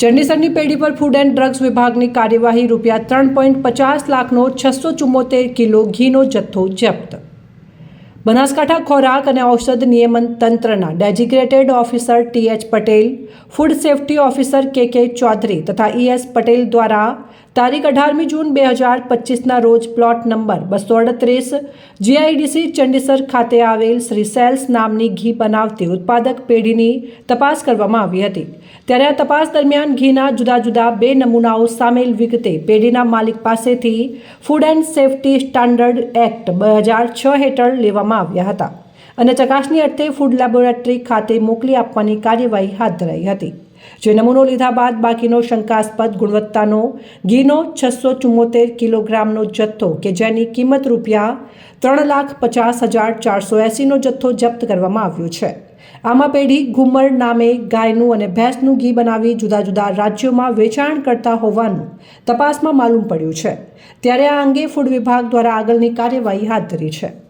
ચંડીસરની પેઢી પર food and drugs વિભાગની કાર્યવાહી રૂપિયા ત્રણ પોઈન્ટ પચાસ લાખનો છસો ચુમ્મોતેર કિલો ઘીનો જથ્થો જપ્ત. બનાસકાંઠા ખોરાક અને ઔષધ નિયમન તંત્રના designated officer T H Patel, food safety officer K K Chaudhary તથા ઈ એસ પટેલ દ્વારા તારીખ અઢારમી જૂન બે હજાર પચીસના રોજ પ્લોટ નંબર બસો અડત્રીસ જીઆઈડીસી ચંડીસર ખાતે આવેલ શ્રી સેલ્સ નામની ઘી બનાવતી ઉત્પાદક પેઢીની તપાસ કરવામાં આવી હતી. ત્યારે આ તપાસ દરમિયાન ઘીના જુદા જુદા બે નમૂનાઓ સામેલ વિગતે પેઢીના માલિક પાસેથી food and safety standard act બે હજાર છ હેઠળ લેવામાં આવ્યા હતા અને ચકાસણી અર્થે ફૂડ લેબોરેટરી ખાતે મોકલી આપવાની કાર્યવાહી હાથ ધરાઈ હતી. જે નમૂનો લીધા બાદ બાકીનો શંકાસ્પદ ગુણવત્તાનો, ઘીનો છસો ચુમ્મોતેર કિલોગ્રામનો જથ્થો કે જેની કિંમત રૂપિયા ત્રણ લાખ પચાસ હજાર ચારસો એંસીનો જથ્થો જપ્ત કરવામાં આવ્યો છે. આમાં પેઢી ઘુમર નામે ગાયનું અને ભેંસનું ઘી બનાવી જુદા જુદા રાજ્યોમાં વેચાણ કરતા હોવાનું તપાસમાં માલુમ પડ્યું છે. ત્યારે આ અંગે ફૂડ વિભાગ દ્વારા આગળની કાર્યવાહી હાથ ધરી છે.